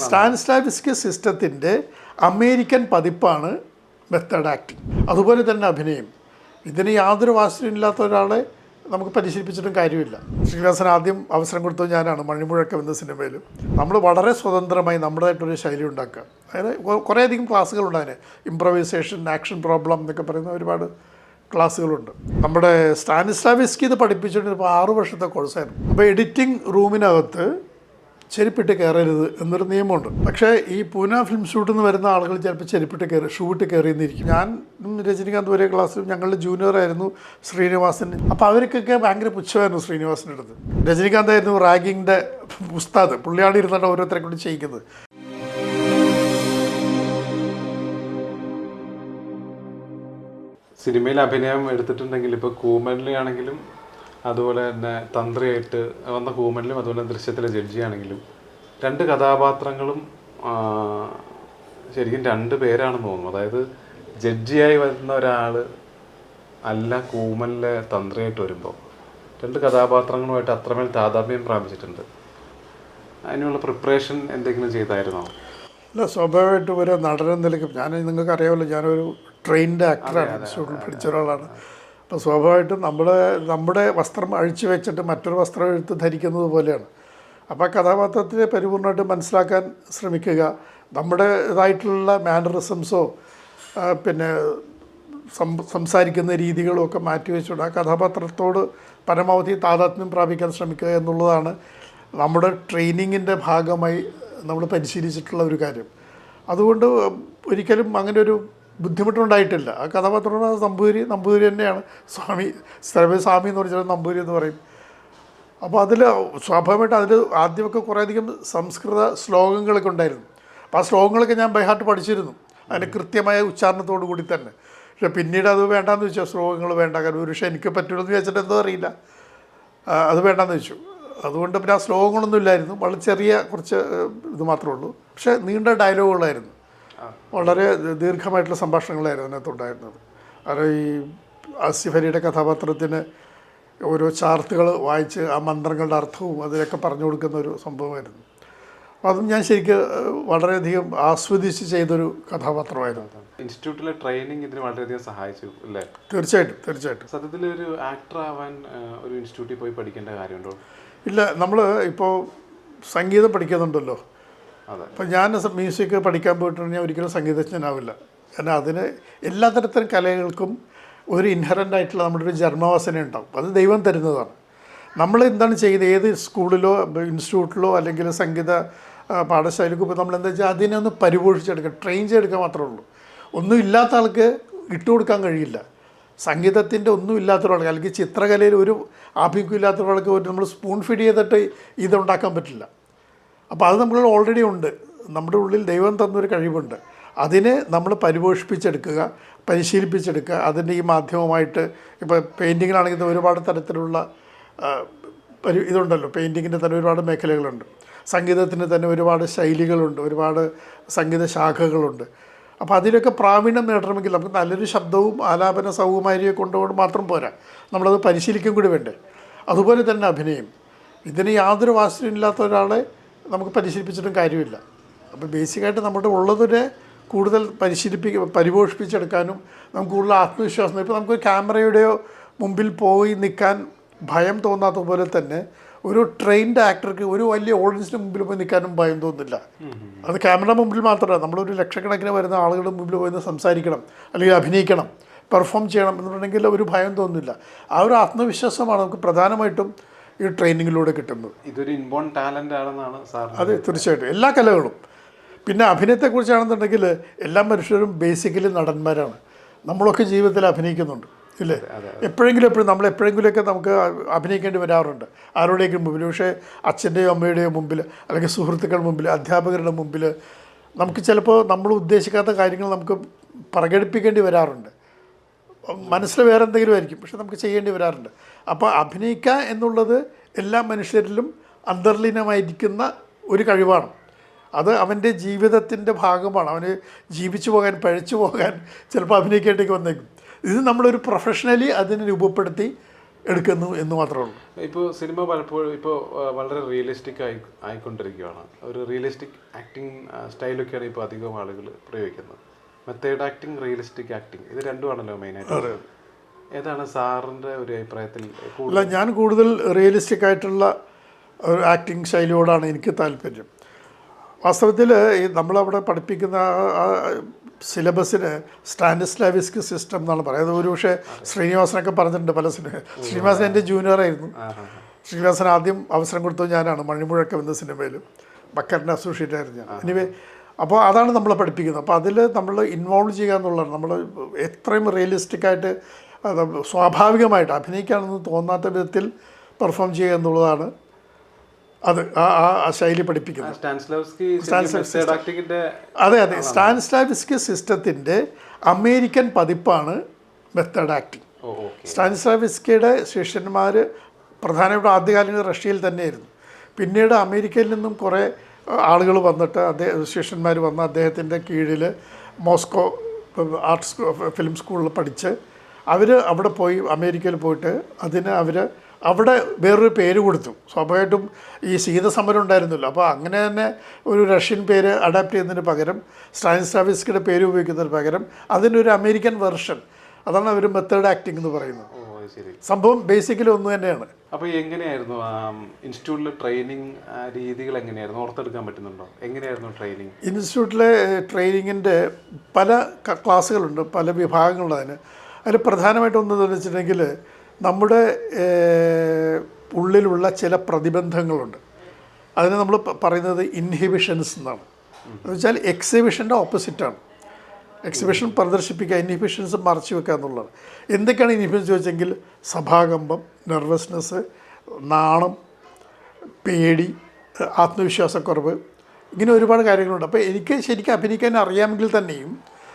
സ്റ്റാൻസ്ലോവ്സ്കി സിസ്റ്റത്തിന്റെ അമേരിക്കൻ പതിപ്പാണ് method acting. അതുപോലെ തന്നെ അഭിനയം. ഇതിന് യാതൊരു വാസ്തുവില്ലാത്ത ഇല്ലാത്ത ഒരാളെ നമുക്ക് പരിശീലിപ്പിച്ചിട്ടും കാര്യമില്ല. ശ്രീനിവാസൻ ആദ്യം അവസരം കൊടുത്തത് ഞാനാണ് മണിമുഴക്കം എന്ന സിനിമയിലും. നമ്മൾ വളരെ സ്വതന്ത്രമായി നമ്മുടേതായിട്ടൊരു ശൈലി ഉണ്ടാക്കുക. അതായത് കുറേയധികം ക്ലാസ്സുകളുണ്ട് അതിന്. ഇമ്പ്രവൈസേഷൻ ആക്ഷൻ പ്രോബ്ലം എന്നൊക്കെ പറയുന്ന ഒരുപാട് ക്ലാസ്സുകളുണ്ട്. നമ്മുടെ സ്റ്റാനിസ്ലാവിസ്കി ഇത് പഠിപ്പിച്ചിട്ട് ആറ് വർഷത്തെ കോഴ്സായിരുന്നു അപ്പോൾ എഡിറ്റിംഗ് റൂമിനകത്ത് ചെരുപ്പിട്ട് കയറരുത് എന്നൊരു നിയമമുണ്ട്. പക്ഷേ ഈ പൂന ഫിലിം ഷൂട്ടിൽ നിന്ന് വരുന്ന ആളുകൾ ചിലപ്പോൾ ചെരുപ്പിട്ട് കയറി ഷൂട്ട് കയറിയെന്നിരിക്കും. ഞാൻ രജനികാന്ത് ഒരേ ക്ലാസ്സിലും ഞങ്ങളുടെ ജൂനിയർ ആയിരുന്നു ശ്രീനിവാസൻ. അപ്പോൾ അവർക്കൊക്കെ ഭയങ്കര പുച്ഛമായിരുന്നു ശ്രീനിവാസിന്റെ അടുത്ത്. രജനികാന്ത് ആയിരുന്നു റാഗിങ്ങിന്റെ ഉസ്താദ്. പുള്ളിയാണ് ഇരുന്നിട്ട് ഓരോരുത്തരെ കൂടി ചെയ്യിക്കുന്നത്. സിനിമയിൽ അഭിനയം എടുത്തിട്ടുണ്ടെങ്കിൽ ഇപ്പോൾ കൂമനിലി ആണെങ്കിലും അതുപോലെ തന്നെ തന്ത്രിയായിട്ട് വന്ന കൂമനിലും അതുപോലെ ദൃശ്യത്തിലെ ജഡ്ജിയാണെങ്കിലും രണ്ട് കഥാപാത്രങ്ങളും ശരിക്കും രണ്ട് പേരാണെന്ന് തോന്നുന്നു. അതായത് ജഡ്ജിയായി വരുന്ന ഒരാൾ അല്ല കൂമനിലെ തന്ത്രിയായിട്ട് വരുമ്പോൾ രണ്ട് കഥാപാത്രങ്ങളുമായിട്ട് അത്രമേൽ താതാത്മ്യം പ്രാപിച്ചിട്ടുണ്ട്. അതിനുള്ള പ്രിപ്പറേഷൻ എന്തെങ്കിലും ചെയ്തായിരുന്നോ? അല്ല സ്വാഭാവികമായിട്ടും ഒരു നടനം നിലയ്ക്ക് ഞാൻ നിങ്ങൾക്ക് അറിയാമല്ലോ ഞാനൊരു ട്രെയിൻഡ് ആക്ടറാണ് ഇൻസ്റ്റിറ്റ്യൂട്ടിൽ പഠിച്ച ഒരാളാണ്. അപ്പോൾ സ്വാഭാവികമായിട്ടും നമ്മൾ നമ്മുടെ വസ്ത്രം അഴിച്ചു വെച്ചിട്ട് മറ്റൊരു വസ്ത്രം എഴുത്ത് ധരിക്കുന്നത് പോലെയാണ്. അപ്പോൾ ആ കഥാപാത്രത്തിനെ പരിപൂർണമായിട്ട് മനസ്സിലാക്കാൻ ശ്രമിക്കുക. നമ്മുടെ ഇതായിട്ടുള്ള മാനറിസംസോ പിന്നെ സംസാരിക്കുന്ന രീതികളും ഒക്കെ മാറ്റി വെച്ചുകൊണ്ട് ആ കഥാപാത്രത്തോട് പരമാവധി താതാത്മ്യം പ്രാപിക്കാൻ ശ്രമിക്കുക എന്നുള്ളതാണ് നമ്മുടെ ട്രെയിനിങ്ങിന്റെ ഭാഗമായി നമ്മൾ പരിശീലിച്ചിട്ടുള്ള ഒരു കാര്യം. അതുകൊണ്ട് ഒരിക്കലും അങ്ങനെ ഒരു ബുദ്ധിമുട്ടുണ്ടായിട്ടില്ല. ആ കഥാപാത്രമാണ് നമ്പൂരി നമ്പൂരി തന്നെയാണ്. സ്വാമി സ്ഥലമേ സ്വാമി എന്ന് പറഞ്ഞാൽ നമ്പൂരി എന്ന് പറയും. അപ്പോൾ അതിൽ സ്വാഭാവികമായിട്ട് അതിൽ ആദ്യമൊക്കെ കുറേയധികം സംസ്കൃത ശ്ലോകങ്ങളൊക്കെ ഉണ്ടായിരുന്നു. അപ്പോൾ ആ ശ്ലോകങ്ങളൊക്കെ ഞാൻ ബൈഹാർട്ട് പഠിച്ചിരുന്നു. അതിന് കൃത്യമായ ഉച്ചാരണത്തോടു കൂടി തന്നെ. പക്ഷെ പിന്നീട് അത് വേണ്ടാന്ന് വെച്ചാൽ ശ്ലോകങ്ങൾ വേണ്ട. കാരണം ഒരു പക്ഷേ എനിക്ക് പറ്റുമെന്ന് വിചാരിച്ചിട്ട് എന്തോ അറിയില്ല. അത് വേണ്ടാന്ന് വെച്ചു. അതുകൊണ്ട് പിന്നെ ആ ശ്ലോകങ്ങളൊന്നും ഇല്ലായിരുന്നു. വളരെ ചെറിയ കുറച്ച് ഇത് മാത്രമേ ഉള്ളൂ. പക്ഷേ നീണ്ട ഡയലോഗുകളായിരുന്നു വളരെ ദീർഘമായിട്ടുള്ള സംഭാഷണങ്ങളായിരുന്നു അതിനകത്തുണ്ടായിരുന്നത്. കാരണം ഈ ആസിഫ് അലിയുടെ കഥാപാത്രത്തിന് ഓരോ ചാർത്തുകൾ വായിച്ച് ആ മന്ത്രങ്ങളുടെ അർത്ഥവും അതിലൊക്കെ പറഞ്ഞു കൊടുക്കുന്ന ഒരു സംഭവമായിരുന്നു. അതും ഞാൻ ശരിക്കും വളരെയധികം ആസ്വദിച്ച് ചെയ്തൊരു കഥാപാത്രമായിരുന്നു ഇൻസ്റ്റിറ്റ്യൂട്ടിലെ ട്രെയിനിങ് ഇതിന് വളരെയധികം സഹായിച്ചു അല്ലേ? തീർച്ചയായിട്ടും തീർച്ചയായിട്ടും. സത്യത്തിൽ ഒരു ആക്ടർ ആവാൻ ഒരു ഇൻസ്റ്റിറ്റ്യൂട്ടിൽ പോയി പഠിക്കേണ്ട കാര്യമുണ്ടോ? ഇല്ല നമ്മൾ ഇപ്പോൾ സംഗീതം പഠിക്കുന്നുണ്ടല്ലോ. അപ്പം ഞാൻ മ്യൂസിക് പഠിക്കാൻ പോയിട്ടുണ്ടെങ്കിൽ ഒരിക്കലും സംഗീതജ്ഞനാവില്ല. കാരണം അതിന് എല്ലാ തരത്തിലും കലകൾക്കും ഒരു ഇൻഹറന്റ് ആയിട്ടുള്ള നമ്മുടെ ഒരു ജന്മവാസന ഉണ്ടാവും. അത് ദൈവം തരുന്നതാണ്. നമ്മൾ എന്താണ് ചെയ്യുന്നത്? ഏത് സ്കൂളിലോ ഇൻസ്റ്റിറ്റ്യൂട്ടിലോ അല്ലെങ്കിൽ സംഗീത പാഠശാലയ്ക്ക് ഇപ്പോൾ നമ്മൾ എന്താ വെച്ചാൽ അതിനെ ഒന്ന് പരിപോഷിച്ചെടുക്കുക ട്രെയിൻ ചെയ്തെടുക്കാൻ മാത്രമേ ഉള്ളൂ. ഒന്നും ഇല്ലാത്ത ആൾക്ക് ഇട്ടുകൊടുക്കാൻ കഴിയില്ല. സംഗീതത്തിന്റെ ഒന്നും ഇല്ലാത്ത ഒരാൾക്ക് അല്ലെങ്കിൽ ചിത്രകലയിൽ ഒരു ആഭിമുഖ്യം ഇല്ലാത്ത ഒരാൾക്ക് ഒരു നമ്മൾ സ്പൂൺ ഫീഡ് ചെയ്തിട്ട് ഇതുണ്ടാക്കാൻ പറ്റില്ല. അപ്പോൾ അത് നമ്മളിൽ ഓൾറെഡി ഉണ്ട്. നമ്മുടെ ഉള്ളിൽ ദൈവം തന്നൊരു കഴിവുണ്ട്. അതിനെ നമ്മൾ പരിപോഷിപ്പിച്ചെടുക്കുക പരിശീലിപ്പിച്ചെടുക്കുക. അതിന്റെ ഈ മാധ്യമമായിട്ട് ഇപ്പോൾ പെയിന്റിങ്ങിലാണെങ്കിൽ ഒരുപാട് തരത്തിലുള്ള പരി ഇതുണ്ടല്ലോ. പെയിന്റിങ്ങിന്റെ തന്നെ ഒരുപാട് മേഖലകളുണ്ട്. സംഗീതത്തിന് തന്നെ ഒരുപാട് ശൈലികളുണ്ട്. ഒരുപാട് സംഗീത ശാഖകളുണ്ട്. അപ്പോൾ അതിലൊക്കെ പ്രാവീണ്യം നേടണമെങ്കിൽ നമുക്ക് നല്ലൊരു ശബ്ദവും ആലാപന സൗകുമാരിയെ കൊണ്ടുകൊണ്ട് മാത്രം പോരാ. നമ്മളത് പരിശീലിക്കും കൂടി വേണ്ടേ. അതുപോലെ തന്നെ അഭിനയം. ഇതിന് യാതൊരു വാസ്തുവില്ലാത്ത ഒരാളെ നമുക്ക് പരിശീലിപ്പിച്ചിട്ടും കാര്യമില്ല. അപ്പോൾ ബേസിക്കായിട്ട് നമ്മുടെ ഉള്ളതിനെ കൂടുതൽ പരിശീലിപ്പിക്ക പരിപോഷിപ്പിച്ചെടുക്കാനും നമുക്ക് കൂടുതൽ ആത്മവിശ്വാസം ഇപ്പോൾ നമുക്ക് ക്യാമറയുടെയോ മുമ്പിൽ പോയി നിൽക്കാൻ ഭയം തോന്നാത്ത പോലെ തന്നെ ഒരു ട്രെയിൻഡ് ആക്ടർക്ക് ഒരു വലിയ ഓഡിയൻസിന് മുമ്പിൽ പോയി നിൽക്കാനും ഭയം തോന്നുന്നില്ല അത് ക്യാമറ മുമ്പിൽ മാത്രമല്ല നമ്മളൊരു ലക്ഷക്കണക്കിന് വരുന്ന ആളുകളുടെ മുമ്പിൽ പോയി സംസാരിക്കണം അല്ലെങ്കിൽ അഭിനയിക്കണം പെർഫോം ചെയ്യണം എന്നുണ്ടെങ്കിൽ ഒരു ഭയം തോന്നുന്നില്ല ആ ഒരു ആത്മവിശ്വാസമാണ് നമുക്ക് പ്രധാനമായിട്ടും ഈ ട്രെയിനിങ്ങിലൂടെ കിട്ടുന്നത്. ഇതൊരു ഇൻബോൺ ടാലന്റ് ആണെന്നാണ് സാർ അതെ തീർച്ചയായിട്ടും. എല്ലാ കലകളും. പിന്നെ അഭിനയത്തെക്കുറിച്ചാണെന്നുണ്ടെങ്കിൽ എല്ലാ മനുഷ്യരും ബേസിക്കലി നടന്മാരാണ്. നമ്മളൊക്കെ ജീവിതത്തിൽ അഭിനയിക്കുന്നുണ്ട്. ഇല്ലേ? എപ്പോഴെങ്കിലും എപ്പോഴും നമ്മൾ എപ്പോഴെങ്കിലുമൊക്കെ നമുക്ക് അഭിനയിക്കേണ്ടി വരാറുണ്ട്. ആരുടെയെങ്കിലും മുമ്പിൽ പക്ഷേ അച്ഛന്റെയോ അമ്മയുടെയോ മുമ്പിൽ അല്ലെങ്കിൽ സുഹൃത്തുക്കളുടെ മുമ്പിൽ അധ്യാപകരുടെ മുമ്പിൽ നമുക്ക് ചിലപ്പോൾ നമ്മൾ ഉദ്ദേശിക്കാത്ത കാര്യങ്ങൾ നമുക്ക് പ്രകടിപ്പിക്കേണ്ടി വരാറുണ്ട്. മനസ്സിൽ വേറെ എന്തെങ്കിലും ആയിരിക്കും. പക്ഷെ നമുക്ക് ചെയ്യേണ്ടി വരാറുണ്ട്. അപ്പോൾ അഭിനയിക്കുക എന്നുള്ളത് എല്ലാ മനുഷ്യരിലും അന്തർലീനമായിരിക്കുന്ന ഒരു കഴിവാണ്. അത് അവന്റെ ജീവിതത്തിന്റെ ഭാഗമാണ്. അവന് ജീവിച്ചു പോകാൻ പഴച്ചു പോകാൻ ചിലപ്പോൾ അഭിനയിക്കേണ്ടേക്ക് വന്നേക്കും. ഇത് നമ്മളൊരു പ്രൊഫഷണലി അതിനെ രൂപപ്പെടുത്തി എടുക്കുന്നു എന്ന് മാത്രമേ ഉള്ളൂ. ഇപ്പോൾ സിനിമ പലപ്പോഴും ഇപ്പോൾ വളരെ റിയലിസ്റ്റിക് ആയി ആയിക്കൊണ്ടിരിക്കുകയാണ്. ഒരു റിയലിസ്റ്റിക് ആക്ടിങ് സ്റ്റൈലൊക്കെയാണ് ഇപ്പോൾ അധികം ആളുകൾ പ്രയോഗിക്കുന്നത്. മെത്തേഡ് ആക്ടിങ് റിയലിസ്റ്റിക് ആക്ടിങ് ഇത് രണ്ടുമാണല്ലോ മെയിനായിട്ട് ഏതാണ് സാറിന്റെ ഒരു അഭിപ്രായത്തിൽ അല്ല ഞാൻ കൂടുതൽ റിയലിസ്റ്റിക് ആയിട്ടുള്ള ഒരു ആക്ടിങ് ശൈലിയോടാണ് എനിക്ക് താല്പര്യം. വാസ്തവത്തിൽ ഈ നമ്മളവിടെ പഠിപ്പിക്കുന്ന സിലബസിന് സ്റ്റാൻഡിസ്ലാവിസ്ക് സിസ്റ്റം എന്നാണ് പറയുന്നത് ഒരു പക്ഷേ ശ്രീനിവാസനൊക്കെ പറഞ്ഞിട്ടുണ്ട് പല സിനിമ ശ്രീനിവാസൻ എന്റെ ജൂനിയറായിരുന്നു ശ്രീനിവാസൻ ആദ്യം അവസരം കൊടുത്തത് ഞാനാണ്. മണിമുഴക്കം എന്ന സിനിമയിലും. ബക്കറിന്റെ അസോസിയേറ്റ് ആയിരുന്നു ഞാൻ. എനിവേ അപ്പോൾ അതാണ് നമ്മളെ പഠിപ്പിക്കുന്നത്. അപ്പോൾ അതിൽ നമ്മൾ ഇൻവോൾവ് ചെയ്യുക എന്നുള്ളതാണ് നമ്മൾ എത്രയും റിയലിസ്റ്റിക്കായിട്ട് സ്വാഭാവികമായിട്ട് അഭിനയിക്കാണെന്ന് തോന്നാത്ത വിധത്തിൽ പെർഫോം ചെയ്യുക എന്നുള്ളതാണ് അത് ആ ആ- ശൈലി പഠിപ്പിക്കുന്നത്. അതെ അതെ. സ്റ്റാൻസ്ലാവിസ്കി സിസ്റ്റത്തിന്റെ അമേരിക്കൻ പതിപ്പാണ് മെത്തേഡ് ആക്ടിങ് സ്റ്റാൻസ്ലാവിസ്കിയുടെ ശിഷ്യന്മാർ പ്രധാനപ്പെട്ട ആദ്യകാലങ്ങളിൽ റഷ്യയിൽ തന്നെയായിരുന്നു. പിന്നീട് അമേരിക്കയിൽ നിന്നും കുറേ ആളുകൾ വന്നിട്ട് അദ്ദേഹം ശിഷ്യന്മാർ വന്ന് അദ്ദേഹത്തിന്റെ കീഴിൽ മോസ്കോ ആർട്ട് സ്കൂ ഫിലിം സ്കൂളിൽ പഠിച്ച് അവർ അവിടെ പോയി അമേരിക്കയിൽ പോയിട്ട് അതിന് അവർ അവിടെ വേറൊരു പേര് കൊടുത്തു. സ്വാഭാവികമായിട്ടും ഈ ശീതസമരം ഉണ്ടായിരുന്നല്ലോ. അപ്പോൾ അങ്ങനെ തന്നെ ഒരു റഷ്യൻ പേര് അഡാപ്റ്റ് ചെയ്യുന്നതിന് പകരം സ്റ്റാനിസ്ലാവിസ്കിയുടെ പേര് ഉപയോഗിക്കുന്നതിന് പകരം അതിനൊരു അമേരിക്കൻ വെർഷൻ. അതാണ് അവർ മെത്തേഡ് ആക്ടിംഗ് എന്ന് പറയുന്നത്. സംഭവം ബേസിക്കലി ഒന്ന് തന്നെയാണ്. അപ്പോൾ എങ്ങനെയായിരുന്നു ഇൻസ്റ്റിറ്റ്യൂട്ടിലെ ട്രെയിനിങ് രീതികൾ എങ്ങനെയായിരുന്നു? ഓർത്തെടുക്കാൻ പറ്റുന്നുണ്ടോ? എങ്ങനെയായിരുന്നു ട്രെയിനിങ്? ഇൻസ്റ്റിറ്റ്യൂട്ടിലെ ട്രെയിനിങ്ങിന്റെ പല ക്ലാസ്സുകളുണ്ട് പല വിഭാഗങ്ങളുണ്ട് അതിന്. അതിൽ പ്രധാനമായിട്ടും ഒന്ന് വെച്ചിട്ടുണ്ടെങ്കിൽ നമ്മുടെ ഉള്ളിലുള്ള ചില പ്രതിബന്ധങ്ങളുണ്ട്. അതിന് നമ്മൾ പറയുന്നത് ഇൻഹിബിഷൻസ് എന്നാണ്. എന്ന് വെച്ചാൽ എക്സിബിഷന്റെ ഓപ്പോസിറ്റാണ് എക്സിബിഷൻ പ്രദർശിപ്പിക്കുക ഇൻഹിബിഷൻസ് മറച്ചു വെക്കുക എന്നുള്ളതാണ് എന്തൊക്കെയാണ് ഇൻഹിബിഷൻസ് ചോദിച്ചെങ്കിൽ സഭാകമ്പം നെർവസ്നെസ് നാണം പേടി ആത്മവിശ്വാസക്കുറവ് ഇങ്ങനെ ഒരുപാട് കാര്യങ്ങളുണ്ട്. അപ്പോൾ എനിക്ക് ശരിക്കും അഭിനയിക്കാൻ അറിയാമെങ്കിൽ തന്നെയും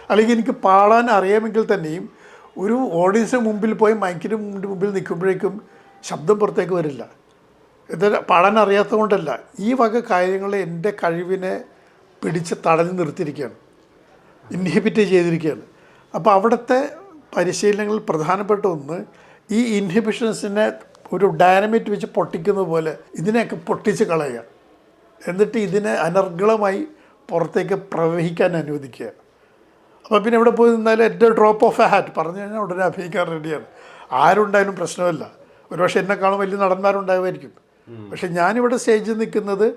അല്ലെങ്കിൽ എനിക്ക് പാടാൻ അറിയാമെങ്കിൽ തന്നെയും ഒരു ഓഡിയൻസിന് മുമ്പിൽ പോയി മൈക്കിന് മുമ്പിൽ നിൽക്കുമ്പോഴേക്കും ശബ്ദം പുറത്തേക്ക് വരില്ല. ഇത് പാടാൻ അറിയാത്തത് കൊണ്ടല്ല ഈ വക കാര്യങ്ങൾ എന്റെ കഴിവിനെ പിടിച്ച് തടഞ്ഞു നിർത്തിയിരിക്കുകയാണ്. ഇൻഹിബിറ്റ് ചെയ്തിരിക്കുകയാണ്. അപ്പോൾ അവിടുത്തെ പരിശീലനങ്ങളിൽ പ്രധാനപ്പെട്ട ഒന്ന് ഈ ഇൻഹിബിഷൻസിനെ ഒരു ഡയനമിറ്റ് വെച്ച് പൊട്ടിക്കുന്ന പോലെ ഇതിനെയൊക്കെ പൊട്ടിച്ച് കളയുക. എന്നിട്ട് ഇതിനെ അനർഗളമായി പുറത്തേക്ക് പ്രവഹിക്കാൻ അനുവദിക്കുക. അപ്പോൾ പിന്നെ എവിടെ പോയി നിന്നാലും എന്റെ ഡ്രോപ്പ് ഓഫ് എ ഹാറ്റ് പറഞ്ഞു കഴിഞ്ഞാൽ ഉടനെ അഭിനയിക്കാൻ റെഡിയാണ്. ആരുണ്ടായാലും പ്രശ്നമല്ല. ഒരുപക്ഷെ എന്നെക്കാളും വലിയ നടന്മാരുണ്ടാകുമായിരിക്കും പക്ഷെ ഞാനിവിടെ സ്റ്റേജിൽ നിൽക്കുന്നത്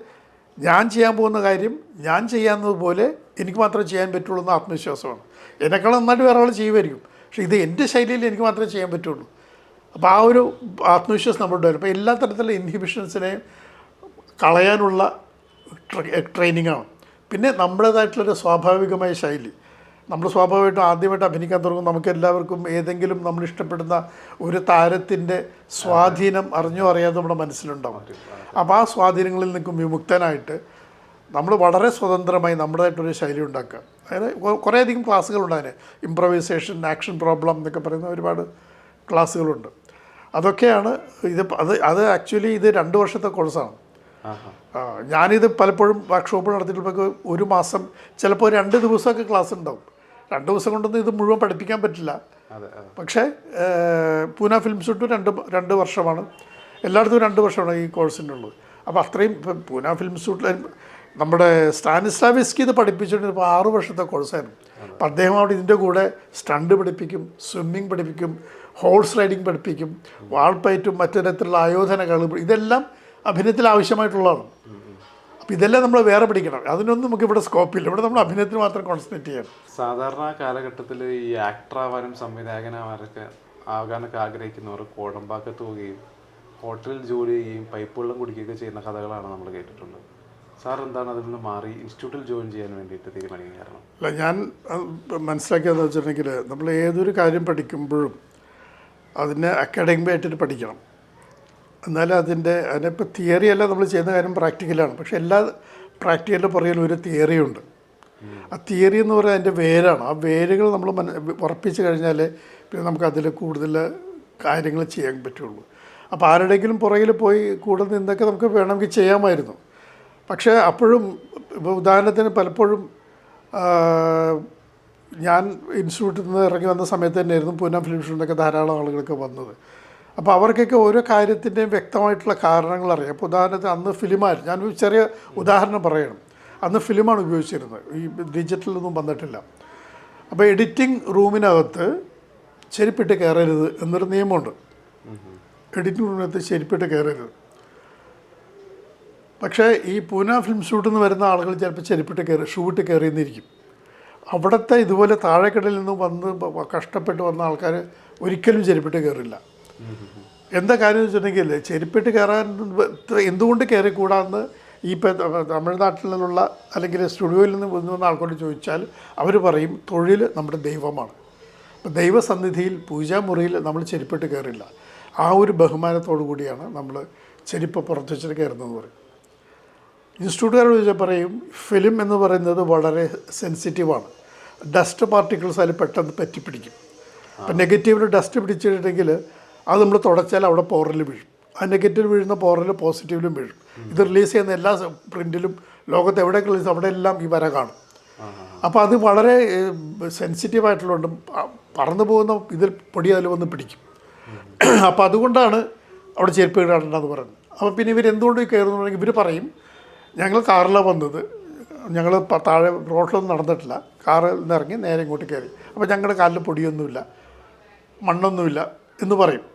ഞാൻ ചെയ്യാൻ പോകുന്ന കാര്യം ഞാൻ ചെയ്യാവുന്നത് പോലെ എനിക്ക് മാത്രമേ ചെയ്യാൻ പറ്റുള്ളൂ എന്ന ആത്മവിശ്വാസമാണ്. എന്നെക്കാളും നന്നായിട്ട് വേറെ ആൾ ചെയ്യുമായിരിക്കും. പക്ഷേ ഇത് എന്റെ ശൈലിയിൽ എനിക്ക് മാത്രമേ ചെയ്യാൻ പറ്റുള്ളൂ. അപ്പോൾ ആ ഒരു ആത്മവിശ്വാസം നമ്മൾ ഉണ്ടായിരുന്നു അപ്പോൾ എല്ലാ തരത്തിലുള്ള ഇൻഹിബിഷൻസിനെയും കളയാനുള്ള ട്രെയിനിങ്ങാണ് പിന്നെ നമ്മുടേതായിട്ടുള്ളൊരു സ്വാഭാവികമായ ശൈലി. നമ്മൾ സ്വാഭാവികമായിട്ടും ആദ്യമായിട്ട് അഭിനയിക്കാൻ തുടങ്ങും നമുക്ക് എല്ലാവർക്കും ഏതെങ്കിലും നമ്മൾ ഇഷ്ടപ്പെടുന്ന ഒരു താരത്തിന്റെ സ്വാധീനം അറിഞ്ഞോ അറിയാതെ നമ്മുടെ മനസ്സിലുണ്ടാവും. അപ്പോൾ ആ സ്വാധീനങ്ങളിൽ നിൽക്കും വിമുക്തനായിട്ട് നമ്മൾ വളരെ സ്വതന്ത്രമായി നമ്മുടേതായിട്ടൊരു ശൈലി ഉണ്ടാക്കുക. അതായത് കുറേയധികം ക്ലാസ്സുകളുണ്ട് അതിന്. ഇംപ്രൊവൈസേഷൻ ആക്ഷൻ പ്രോബ്ലം എന്നൊക്കെ പറയുന്ന ഒരുപാട് ക്ലാസ്സുകളുണ്ട്. അതൊക്കെയാണ് ഇത് അത് അത് ആക്ച്വലി ഇത് രണ്ട് വർഷത്തെ കോഴ്സാണ് ഞാനിത് പലപ്പോഴും വർക്ക്ഷോപ്പ് നടത്തിയിട്ടുള്ള ഒരു മാസം ചിലപ്പോൾ രണ്ട് ദിവസമൊക്കെ ക്ലാസ് ഉണ്ടാവും രണ്ട് ദിവസം കൊണ്ടൊന്നും ഇത് മുഴുവൻ പഠിപ്പിക്കാൻ പറ്റില്ല. പക്ഷേ പൂന ഫിലിം ഇൻസ്റ്റിറ്റ്യൂട്ട് രണ്ട് രണ്ട് വർഷമാണ്. എല്ലായിടത്തും രണ്ട് വർഷമാണ് ഈ കോഴ്സിന്റെ ഉള്ളത് അപ്പോൾ അത്രയും ഇപ്പം പൂന ഫിലിം ഇൻസ്റ്റിറ്റ്യൂട്ടിൽ നമ്മുടെ സ്റ്റാനിസ്ലാവിസ്കി ഇത് ഇപ്പോൾ ആറു വർഷത്തെ കോഴ്സായിരുന്നു അപ്പം അദ്ദേഹം അവിടെ ഇതിന്റെ കൂടെ സ്റ്റണ്ട് പഠിപ്പിക്കും സ്വിമ്മിങ് പഠിപ്പിക്കും ഹോഴ്സ് റൈഡിങ് പഠിപ്പിക്കും വാൾപ്പയറ്റും മറ്റു ആയോധനകൾ ഇതെല്ലാം അഭിനയത്തിൽ ആവശ്യമായിട്ടുള്ളതാണ്. അപ്പം ഇതെല്ലാം നമ്മൾ വേറെ പഠിക്കണം. അതിനൊന്നും നമുക്ക് ഇവിടെ സ്കോപ്പില്ല ഇവിടെ നമ്മൾ അഭിനയത്തിന് മാത്രം കോൺസെൻട്രേറ്റ് ചെയ്യണം സാധാരണ കാലഘട്ടത്തിൽ ഈ ആക്ടർ ആവാനും സംവിധായകനാവാനൊക്കെ ആകാനൊക്കെ ആഗ്രഹിക്കുന്നവർ കോടമ്പാക്കത്ത് പോവുകയും ഹോട്ടലിൽ ജോലി ചെയ്യുകയും പൈപ്പ് വെള്ളം കുടിക്കുകയൊക്കെ ചെയ്യുന്ന കഥകളാണ് നമ്മൾ കേട്ടിട്ടുള്ളത് സാർ എന്താണ് അതിൽ നിന്ന് മാറി ഇൻസ്റ്റിറ്റ്യൂട്ടിൽ ജോയിൻ ചെയ്യാൻ വേണ്ടിയിട്ട് തീരുമാനിക്കാൻ കാരണം അല്ല ഞാൻ മനസ്സിലാക്കിയതെന്ന് വെച്ചിട്ടുണ്ടെങ്കിൽ നമ്മൾ ഏതൊരു കാര്യം പഠിക്കുമ്പോഴും അതിനെ അക്കാഡമിക് ആയിട്ട് പഠിക്കണം. എന്നാലും അതിന്റെ അതിനിപ്പോൾ തിയറി അല്ല നമ്മൾ ചെയ്യുന്ന കാര്യം പ്രാക്ടിക്കലാണ്. പക്ഷെ എല്ലാ പ്രാക്ടിക്കലിന്റെ പുറകിലും ഒരു തിയറിയുണ്ട്. ആ തിയറി എന്ന് പറയുന്നത് അതിന്റെ വേരാണ്. ആ വേരുകൾ നമ്മൾ മന ഉറപ്പിച്ച് കഴിഞ്ഞാൽ പിന്നെ നമുക്ക് അതിൽ കൂടുതൽ കാര്യങ്ങൾ ചെയ്യാൻ പറ്റുള്ളൂ. അപ്പോൾ ആരുടെയെങ്കിലും പുറകിൽ പോയി കൂടെ നിന്നൊക്കെ നമുക്ക് വേണമെങ്കിൽ ചെയ്യാമായിരുന്നു. പക്ഷേ അപ്പോഴും ഇപ്പോൾ ഉദാഹരണത്തിന് പലപ്പോഴും ഞാൻ ഇൻസ്റ്റിറ്റ്യൂട്ടിൽ നിന്ന് ഇറങ്ങി വന്ന സമയത്ത് തന്നെയായിരുന്നു പൂന ഫിലിം ഇൻസ്റ്റിറ്റ്യൂട്ടിലൊക്കെ ധാരാളം ആളുകളൊക്കെ വന്നത്. അപ്പോൾ അവർക്കൊക്കെ ഓരോ കാര്യത്തിന്റെയും വ്യക്തമായിട്ടുള്ള കാരണങ്ങൾ അറിയാം. അപ്പോൾ ഉദാഹരണത്തിന് അന്ന് ഫിലിമായിരുന്നു. ഞാൻ ഒരു ചെറിയ ഉദാഹരണം പറയണം. അന്ന് ഫിലിമാണ് ഉപയോഗിച്ചിരുന്നത്. ഈ ഡിജിറ്റലൊന്നും വന്നിട്ടില്ല. അപ്പോൾ എഡിറ്റിംഗ് റൂമിനകത്ത് ചെരുപ്പിട്ട് കയറരുത് എന്നൊരു നിയമമുണ്ട്. എഡിറ്റിംഗ് റൂമിനകത്ത് ചെരുപ്പിട്ട് കയറരുത്. പക്ഷേ ഈ പൂന ഫിലിം ഷൂട്ടിൽ നിന്ന് വരുന്ന ആളുകൾ ചിലപ്പോൾ ചെരുപ്പിട്ട് കയറി ഷൂട്ട് കയറി കയറിയെന്നിരിക്കും. അവിടുത്തെ ഇതുപോലെ താഴെക്കടലിൽ നിന്ന് വന്ന് കഷ്ടപ്പെട്ട് വന്ന ആൾക്കാർ ഒരിക്കലും ചെരുപ്പിട്ട് കയറില്ല. എന്താ കാര്യം വെച്ചിട്ടുണ്ടെങ്കിൽ ചെരുപ്പിട്ട് കയറാൻ എന്തുകൊണ്ട് കയറിക്കൂടാന്ന് ഈ തമിഴ്നാട്ടിൽ നിന്നുള്ള അല്ലെങ്കിൽ സ്റ്റുഡിയോയിൽ നിന്ന് വന്നു ആൾക്കാരോട് ചോദിച്ചാൽ അവർ പറയും തൊഴിൽ നമ്മുടെ ദൈവമാണ്. അപ്പം ദൈവസന്നിധിയിൽ പൂജാമുറിയിൽ നമ്മൾ ചെരുപ്പിട്ട് കയറില്ല. ആ ഒരു ബഹുമാനത്തോടു കൂടിയാണ് നമ്മൾ ചെരുപ്പ് പുറത്തു വെച്ചിട്ട് കയറുന്നത് പറയും. ഇൻസ്റ്റിറ്റ്യൂട്ടുകാരോട് ചോദിച്ചാൽ പറയും ഫിലിം എന്ന് പറയുന്നത് വളരെ സെൻസിറ്റീവാണ്. ഡസ്റ്റ് പാർട്ടിക്കിൾസ് അതിൽ പെട്ടെന്ന് പറ്റിപ്പിടിക്കും. അപ്പം നെഗറ്റീവിൽ ഡസ്റ്റ് പിടിച്ചിട്ടുണ്ടെങ്കിൽ അത് നമ്മൾ തുടച്ചാൽ അവിടെ പോറൽ വീഴും. ആ നെഗറ്റീവ് വീഴുന്ന പോറൽ പോസിറ്റീവിലും വീഴും. ഇത് റിലീസ് ചെയ്യുന്ന എല്ലാ പ്രിന്റിലും ലോകത്ത് എവിടെയൊക്കെ റിലീസ് അവിടെ എല്ലാം ഈ വര കാണും. അപ്പോൾ അത് വളരെ സെൻസിറ്റീവ് ആയിട്ടുള്ളതുകൊണ്ട് പറന്നു പോകുന്ന ഇതിൽ പൊടി അതിൽ വന്ന് പിടിക്കും. അപ്പോൾ അതുകൊണ്ടാണ് അവിടെ ചെരുപ്പ് ഇടാണ്ടെന്ന് പറയുന്നത് അപ്പോൾ പിന്നെ ഇവർ എന്തുകൊണ്ട് കയറുന്നുണ്ടെങ്കിൽ ഇവർ പറയും ഞങ്ങൾ കാറിലാണ് വന്നത്. ഞങ്ങൾ താഴെ റോഡിലൊന്നും നടന്നിട്ടില്ല. കാറിൽ നിന്ന് ഇറങ്ങി നേരെ ഇങ്ങോട്ട് കയറി. അപ്പോൾ ഞങ്ങളുടെ കാലിൽ പൊടിയൊന്നുമില്ല. മണ്ണൊന്നുമില്ല എന്ന് പറയും.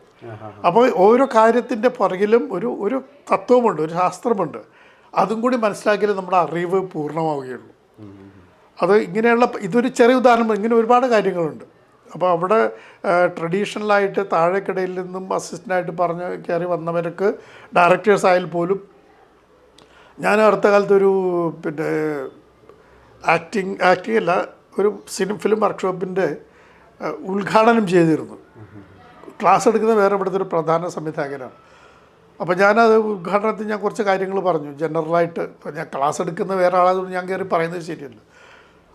അപ്പോൾ ഓരോ കാര്യത്തിന്റെ പുറകിലും ഒരു ഒരു തത്വമുണ്ട് ഒരു ശാസ്ത്രമുണ്ട്. അതും കൂടി മനസ്സിലാക്കിയാലേ നമ്മുടെ അറിവ് പൂർണമാവുകയുള്ളൂ. അത് ഇങ്ങനെയുള്ള ഇതൊരു ചെറിയ ഉദാഹരണം ഇങ്ങനെ ഒരുപാട് കാര്യങ്ങളുണ്ട്. അപ്പോൾ അവിടെ ട്രഡീഷണലായിട്ട് താഴേക്കിടയിൽ നിന്നും അസിസ്റ്റന്റായിട്ട് പറഞ്ഞ് കയറി വന്നവർക്ക് ഡയറക്ടേഴ്സ് ആയാൽ പോലും ഞാൻ അടുത്ത കാലത്തൊരു പിന്നെ ആക്ടിങ് ആക്ടിങ് അല്ല ഒരു സിനിമ ഫിലിം വർക്ക്ഷോപ്പിന്റെ ഉദ്ഘാടനം ചെയ്തിരുന്നു. ക്ലാസ് എടുക്കുന്ന വേറെ ഇവിടുത്തെ ഒരു പ്രധാന സംവിധായകനാണ്. അപ്പോൾ ഞാനത് ഉദ്ഘാടനത്തിൽ ഞാൻ കുറച്ച് കാര്യങ്ങൾ പറഞ്ഞു. ജനറലായിട്ട് ഇപ്പോൾ ഞാൻ ക്ലാസ് എടുക്കുന്ന വേറെ ആളായതുകൊണ്ട് ഞാൻ കയറി പറയുന്നത് ശരിയല്ല.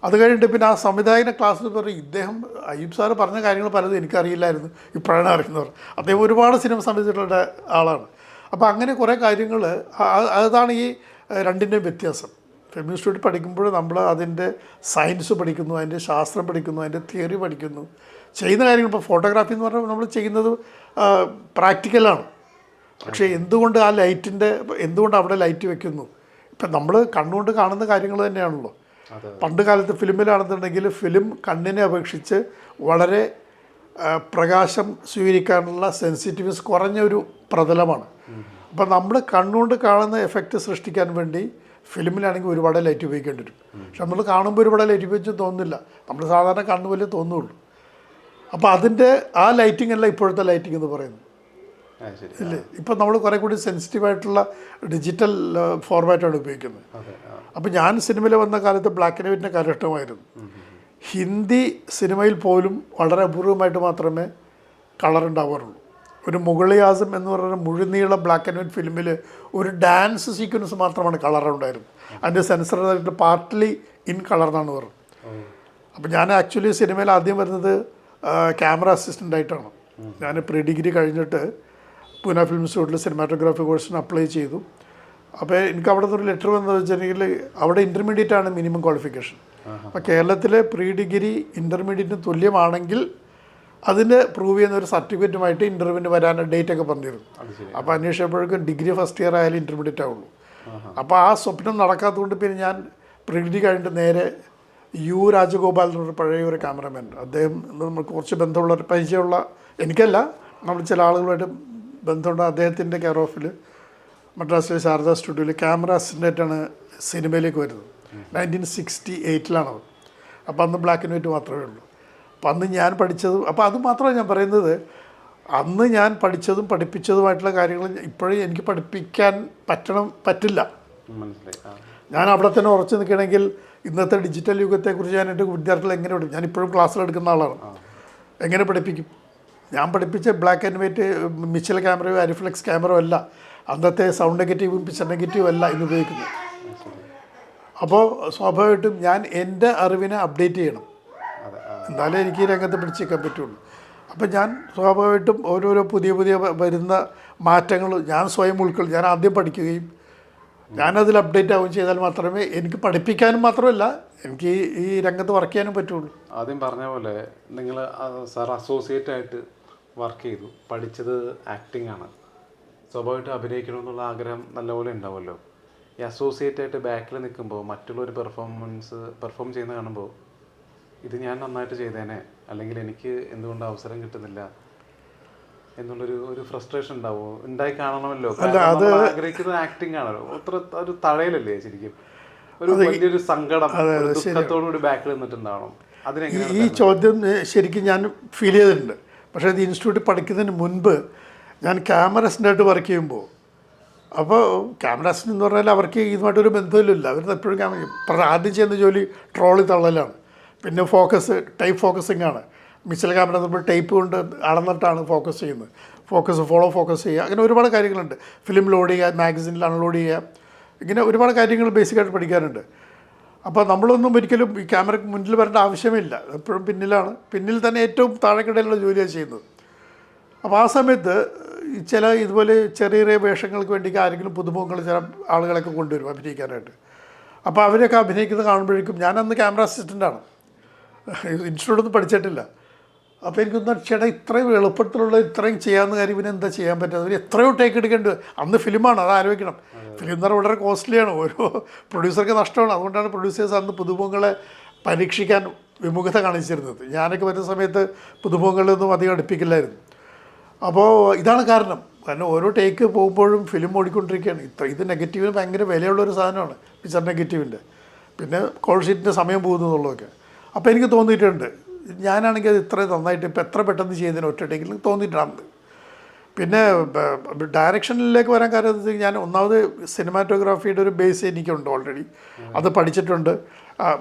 അത് കഴിഞ്ഞിട്ട് പിന്നെ ആ സംവിധായകനെ ക്ലാസ്സിൽ പറഞ്ഞു ഇദ്ദേഹം അയ്യൂബ് സാറ് പറഞ്ഞ കാര്യങ്ങൾ പലതും എനിക്കറിയില്ലായിരുന്നു. ഇപ്പോഴാണ് അറിയുന്നവർ അദ്ദേഹം ഒരുപാട് സിനിമ സംബന്ധിച്ചിട്ടുള്ള ആളാണ്. അപ്പോൾ അങ്ങനെ കുറേ കാര്യങ്ങൾ അതാണ് ഈ രണ്ടിന്റെയും വ്യത്യാസം. ഫെമിനിസ്റ്റ് പഠിക്കുമ്പോൾ നമ്മൾ അതിന്റെ സയൻസ് പഠിക്കുന്നു അതിന്റെ ശാസ്ത്രം പഠിക്കുന്നു അതിന്റെ തിയറി പഠിക്കുന്നു. ചെയ്യുന്ന കാര്യങ്ങൾ ഇപ്പോൾ ഫോട്ടോഗ്രാഫി എന്ന് പറഞ്ഞാൽ നമ്മൾ ചെയ്യുന്നത് പ്രാക്ടിക്കലാണ് പക്ഷേ എന്തുകൊണ്ട് ആ ലൈറ്റിന്റെ എന്തുകൊണ്ട് അവിടെ ലൈറ്റ് വെക്കുന്നു? ഇപ്പം നമ്മൾ കണ്ണുകൊണ്ട് കാണുന്ന കാര്യങ്ങൾ തന്നെയാണല്ലോ. പണ്ട് കാലത്ത് ഫിലിമിലാണെന്നുണ്ടെങ്കിൽ ഫിലിം കണ്ണിനെ അപേക്ഷിച്ച് വളരെ പ്രകാശം സ്വീകരിക്കാനുള്ള സെൻസിറ്റീവ്നെസ് കുറഞ്ഞ ഒരു പ്രതലമാണ്. അപ്പം നമ്മൾ കണ്ണുകൊണ്ട് കാണുന്ന എഫക്റ്റ് സൃഷ്ടിക്കാൻ വേണ്ടി ഫിലിമിലാണെങ്കിൽ ഒരുപാട് ലൈറ്റ് ഉപയോഗിക്കേണ്ടി വരും. പക്ഷെ നമ്മൾ കാണുമ്പോൾ ഒരുപാട് ലൈറ്റ് ഉപയോഗിച്ച് തോന്നുന്നില്ല. നമ്മൾ സാധാരണ കണ്ണു പോലെ തോന്നുള്ളൂ. അപ്പോൾ അതിന്റെ ആ ലൈറ്റിംഗ് അല്ല ഇപ്പോഴത്തെ ലൈറ്റിംഗ് എന്ന് പറയുന്നത്. ഇല്ലേ? ഇപ്പം നമ്മൾ കുറേ കൂടി സെൻസിറ്റീവായിട്ടുള്ള ഡിജിറ്റൽ ഫോർമാറ്റാണ് ഉപയോഗിക്കുന്നത്. അപ്പം അപ്പോൾ ഞാൻ സിനിമയിൽ വന്ന കാലത്ത് ബ്ലാക്ക് ആൻഡ് വൈറ്റിന്റെ കാലഘട്ടമായിരുന്നു. ഹിന്ദി സിനിമയിൽ പോലും വളരെ അപൂർവമായിട്ട് മാത്രമേ കളർ ഉണ്ടാവാറുള്ളൂ. ഒരു മുഗളി ആസം എന്ന് പറയുന്ന മുഴുനീള ബ്ലാക്ക് ആൻഡ് വൈറ്റ് ഫിലിമിൽ ഒരു ഡാൻസ് സീക്വൻസ് മാത്രമാണ് കളർ ഉണ്ടായിരുന്നത്. അതിന്റെ സെൻസറായിട്ട് പാർട്ട്ലി ഇൻ കളർ എന്നാണ് പറഞ്ഞത്. അപ്പം അപ്പോൾ ഞാൻ ആക്ച്വലി സിനിമയിൽ ആദ്യം വരുന്നത് ക്യാമറ അസിസ്റ്റന്റ് ആയിട്ടാണ്. ഞാൻ പ്രീ ഡിഗ്രി കഴിഞ്ഞിട്ട് പൂന ഫിലിം ഇൻസ്റ്റിറ്റ്യൂട്ടിൽ സിനിമാറ്റോഗ്രാഫി കോഴ്സിന് അപ്ലൈ ചെയ്തു. അപ്പോൾ എനിക്ക് അവിടെ നിന്നൊരു ലെറ്റർ വന്നത് വെച്ചിട്ടുണ്ടെങ്കിൽ അവിടെ ഇന്റർമീഡിയറ്റ് ആണ് മിനിമം ക്വാളിഫിക്കേഷൻ അപ്പോൾ കേരളത്തിലെ പ്രീ ഡിഗ്രി ഇന്റർമീഡിയറ്റിന് തുല്യമാണെങ്കിൽ അതിന് പ്രൂവ് ചെയ്യുന്ന ഒരു സർട്ടിഫിക്കറ്റുമായിട്ട് ഇന്റർവ്യൂവിന് വരാൻ ഡേറ്റ് ഒക്കെ പറഞ്ഞിരുന്നു. അപ്പോൾ അന്വേഷിച്ചപ്പോഴേക്കും ഡിഗ്രി ഫസ്റ്റ് ഇയർ ആയാലും ഇന്റർമീഡിയറ്റ് ആവുള്ളൂ. അപ്പോൾ ആ സ്വപ്നം നടക്കാത്തതുകൊണ്ട് പിന്നെ ഞാൻ പ്രിഡിഗ്രി കഴിഞ്ഞിട്ട് നേരെ യു രാജഗോപാൽ എന്നൊരു പഴയ ഒരു ക്യാമറമാൻ അദ്ദേഹം നമുക്ക് കുറച്ച് ബന്ധമുള്ള ഒരു പരിചയമുള്ള എനിക്കല്ല നമ്മൾ ചില ആളുകളുമായിട്ട് ബന്ധമുണ്ട്. അദ്ദേഹത്തിന്റെ കെയർ ഓഫിൽ മദ്രാസിലെ ശാരദ സ്റ്റുഡിയോയിൽ ക്യാമറ അസിസ്റ്റന്റായിട്ടാണ് സിനിമയിലേക്ക് വരുന്നത്. നയന്റീൻ സിക്സ്റ്റി എയ്റ്റിലാണത് അപ്പോൾ അന്ന് ബ്ലാക്ക് ആൻഡ് വൈറ്റ് മാത്രമേ ഉള്ളൂ. അപ്പം അന്ന് ഞാൻ പഠിച്ചതും അപ്പോൾ അത് മാത്രമല്ല ഞാൻ പറയുന്നത്. അന്ന് ഞാൻ പഠിച്ചതും പഠിപ്പിച്ചതുമായിട്ടുള്ള കാര്യങ്ങൾ ഇപ്പോഴും എനിക്ക് പഠിപ്പിക്കാൻ പറ്റണം പറ്റില്ല. മനസ്സിലായി. ഞാൻ അവിടെ തന്നെ ഉറച്ചു നിൽക്കണമെങ്കിൽ ഇന്നത്തെ ഡിജിറ്റൽ യുഗത്തെക്കുറിച്ച് ഞാൻ എന്റെ വിദ്യാർത്ഥികളെ എങ്ങനെ പഠിപ്പിക്കും? ഞാൻ ഇപ്പോഴും ക്ലാസ്സിൽ എടുക്കുന്ന ആളാണ്. എങ്ങനെ പഠിപ്പിക്കും? ഞാൻ പഠിപ്പിച്ച ബ്ലാക്ക് ആൻഡ് വൈറ്റ് മിച്ചൽ ക്യാമറയോ അരിഫ്ലെക്സ് ക്യാമറയോ അല്ല. അന്നത്തെ സൗണ്ട് നെഗറ്റീവും പിക്ചർ നെഗറ്റീവും അല്ല ഇന്ന് ഉപയോഗിക്കുന്നത്. അപ്പോൾ സ്വാഭാവികമായിട്ടും ഞാൻ എന്റെ അറിവിനെ അപ്ഡേറ്റ് ചെയ്യണം. എന്നാലേ എനിക്ക് ഈ രംഗത്ത് പിടിച്ചേക്കാൻ പറ്റുള്ളൂ. അപ്പം ഞാൻ സ്വാഭാവികമായിട്ടും ഓരോരോ പുതിയ പുതിയ വരുന്ന മാറ്റങ്ങൾ ഞാൻ സ്വയം ഉൾക്കൊള്ളും ഞാൻ ആദ്യം പഠിക്കുകയും ഞാനതിൽ അപ്ഡേറ്റ് ആവുകയും ചെയ്താൽ മാത്രമേ എനിക്ക് പഠിപ്പിക്കാനും മാത്രമല്ല എനിക്ക് ഈ ഈ രംഗത്ത് വർക്ക് ചെയ്യാനും പറ്റുള്ളൂ. ആദ്യം പറഞ്ഞ പോലെ നിങ്ങൾ സാർ അസോസിയേറ്റ് ആയിട്ട് വർക്ക് ചെയ്തു. പഠിച്ചത് ആക്ടിംഗ് ആണ്. സ്വാഭാവികമായിട്ട് അഭിനയിക്കണമെന്നുള്ള ആഗ്രഹം നല്ലപോലെ ഉണ്ടാവുമല്ലോ. ഈ അസോസിയേറ്റ് ആയിട്ട് ബാക്കിൽ നിൽക്കുമ്പോൾ മറ്റുള്ളവർ പെർഫോമൻസ് പെർഫോം ചെയ്യുന്ന കാണുമ്പോൾ ഇത് ഞാൻ നന്നായിട്ട് ചെയ്തേനെ അല്ലെങ്കിൽ എനിക്ക് എന്തുകൊണ്ട് അവസരം കിട്ടുന്നില്ല എന്നുള്ളൊരു ഒരു ഫ്രസ്ട്രേഷൻ ഉണ്ടാവുമോ ഉണ്ടായി കാണണമല്ലോ. ആഗ്രഹിക്കുന്നത് ആക്ടിങ് ആണല്ലോ അത്ര ഒരു തഴയിലല്ലേ ശരിക്കും? ഒരു വലിയൊരു സങ്കടം ഒരു ദുഃഖത്തോടു കൂടി ബാക്കിൽ നിന്നിട്ടുണ്ടാവണം. അതിനെങ്ങനെ ഈ ചോദ്യം ശരിക്കും ഞാൻ ഫീൽ ചെയ്തിട്ടുണ്ട്. പക്ഷേ ഇത് ഇൻസ്റ്റിറ്റ്യൂട്ടിൽ പഠിക്കുന്നതിന് മുൻപ് ഞാൻ ക്യാമറ അസിസ്റ്റന്റായിട്ട് വർക്ക് ചെയ്യുമ്പോൾ അപ്പോൾ ക്യാമറ അസിസ്റ്റന്റ് എന്ന് പറഞ്ഞാൽ അവർക്ക് ഇതുമായിട്ടൊരു ബന്ധമില്ല അവർ എപ്പോഴും ക്യാമറ ആദ്യം ചെയ്യുന്ന ജോലി ട്രോളി തള്ളലാണ്. പിന്നെ ഫോക്കസ് ടൈപ്പ് ഫോക്കസിംഗ് ആണ്. മിച്ചൽ ക്യാമറ നമ്മൾ ടൈപ്പ് കൊണ്ട് അളന്നിട്ടാണ് ഫോക്കസ് ചെയ്യുന്നത്. ഫോക്കസ് ഫോളോ ഫോക്കസ് ചെയ്യുക. അങ്ങനെ ഒരുപാട് കാര്യങ്ങളുണ്ട്. ഫിലിം ലോഡ് ചെയ്യുക മാഗസിനിൽ അൺലോഡ് ചെയ്യുക. ഇങ്ങനെ ഒരുപാട് കാര്യങ്ങൾ ബേസിക്കായിട്ട് പഠിക്കാനുണ്ട്. അപ്പോൾ നമ്മളൊന്നും ഒരിക്കലും ഈ ക്യാമറയ്ക്ക് മുന്നിൽ വരേണ്ട ആവശ്യമില്ല. എപ്പോഴും പിന്നിലാണ്. പിന്നിൽ തന്നെ ഏറ്റവും താഴെക്കിടയിലുള്ള ജോലിയാണ് ചെയ്യുന്നത്. അപ്പോൾ ആ സമയത്ത് ചില ഇതുപോലെ ചെറിയ ചെറിയ വേഷങ്ങൾക്ക് വേണ്ടി ആരെങ്കിലും പുതുമുഖങ്ങൾ ചില ആളുകളൊക്കെ കൊണ്ടുവരും അഭിനയിക്കാനായിട്ട്. അപ്പോൾ അവരൊക്കെ അഭിനയിക്കുന്നത് കാണുമ്പോഴേക്കും ഞാനന്ന് ക്യാമറ അസിസ്റ്റന്റാണ് ഇൻസ്റ്റിറ്റ്യൂട്ടൊന്നും പഠിച്ചിട്ടില്ല. അപ്പോൾ എനിക്കൊന്ന് ചേട്ടാ ഇത്രയും എളുപ്പത്തിലുള്ള ഇത്രയും ചെയ്യാവുന്ന കാര്യം പിന്നെ എന്താ ചെയ്യാൻ പറ്റുന്നത് അവർ എത്രയോ ടേക്ക് എടുക്കേണ്ടത് അന്ന് ഫിലിമാണ് അത് ആലോചിക്കണം. ഫിലിം എന്ന് പറഞ്ഞാൽ വളരെ കോസ്റ്റ്ലിയാണ് ഓരോ പ്രൊഡ്യൂസർക്ക് നഷ്ടമാണ്. അതുകൊണ്ടാണ് പ്രൊഡ്യൂസേഴ്സ് അന്ന് പുതുമുഖങ്ങളെ പരീക്ഷിക്കാൻ വിമുഖത കാണിച്ചിരുന്നത്. ഞാനൊക്കെ വരുന്ന സമയത്ത് പുതുമുഖങ്ങളൊന്നും അധികം അടുപ്പിക്കില്ലായിരുന്നു. അപ്പോൾ ഇതാണ് കാരണം. കാരണം ഓരോ ടേക്ക് പോകുമ്പോഴും ഫിലിം ഓടിക്കൊണ്ടിരിക്കുകയാണ്. ഇത്ര ഇത് നെഗറ്റീവിന് ഭയങ്കര വിലയുള്ള ഒരു സാധനമാണ്. പിക്ചർ നെഗറ്റീവിന്റെ പിന്നെ കോൾ ഷീറ്റിന്റെ സമയം പോകുന്നു എന്നുള്ളതൊക്കെ അപ്പോൾ എനിക്ക് തോന്നിയിട്ടുണ്ട്. ഞാനാണെങ്കിൽ അത് ഇത്ര നന്നായിട്ട് ഇപ്പോൾ എത്ര പെട്ടെന്ന് ചെയ്യുന്നതിന് ഒറ്റ ടേക്കിൽ തോന്നിയിട്ടുണ്ട് പിന്നെ ഡയറക്ഷനിലേക്ക് വരാൻ കാരണം ഞാൻ ഒന്നാമത് സിനിമാറ്റോഗ്രാഫിയുടെ ഒരു ബേസ് എനിക്കുണ്ട് ഓൾറെഡി. അത് പഠിച്ചിട്ടുണ്ട്.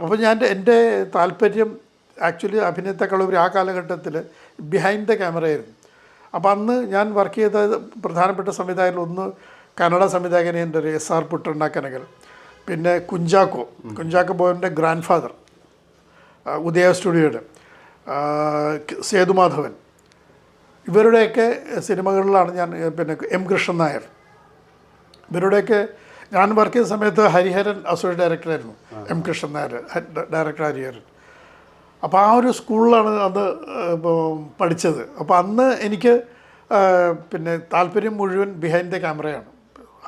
അപ്പോൾ ഞാൻ എന്റെ താല്പര്യം ആക്ച്വലി അഭിനയത്തെക്കാളുപരി ആ കാലഘട്ടത്തിൽ ബിഹൈൻഡ് ദ ക്യാമറ ആയിരുന്നു. അപ്പോൾ അന്ന് ഞാൻ വർക്ക് ചെയ്ത പ്രധാനപ്പെട്ട സംവിധായകരിൽ ഒന്ന് കന്നഡ സംവിധായകനുണ്ട് ഒരു എസ് ആർ പുട്ടണ്ണാക്കനകൽ പിന്നെ കുഞ്ചാക്കോ. കുഞ്ചാക്കോ ബോയന്റെ ഗ്രാൻഡ് ഫാദർ ഉദയ സ്റ്റുഡിയോയുടെ സേതുമാധവൻ. ഇവരുടെയൊക്കെ സിനിമകളിലാണ് ഞാൻ പിന്നെ എം കൃഷ്ണൻ നായർ. ഇവരുടെയൊക്കെ ഞാൻ വർക്ക് ചെയ്ത സമയത്ത് ഹരിഹരൻ അസോസിയേറ്റ് ഡയറക്ടറായിരുന്നു എം കൃഷ്ണൻ നായർ ഡയറക്ടർ ഹരിഹരൻ. അപ്പോൾ ആ ഒരു സ്കൂളിലാണ് അത് പഠിച്ചത്. അപ്പോൾ അന്ന് എനിക്ക് പിന്നെ താല്പര്യം മുഴുവൻ ബിഹൈൻഡ് ദ ക്യാമറയാണ്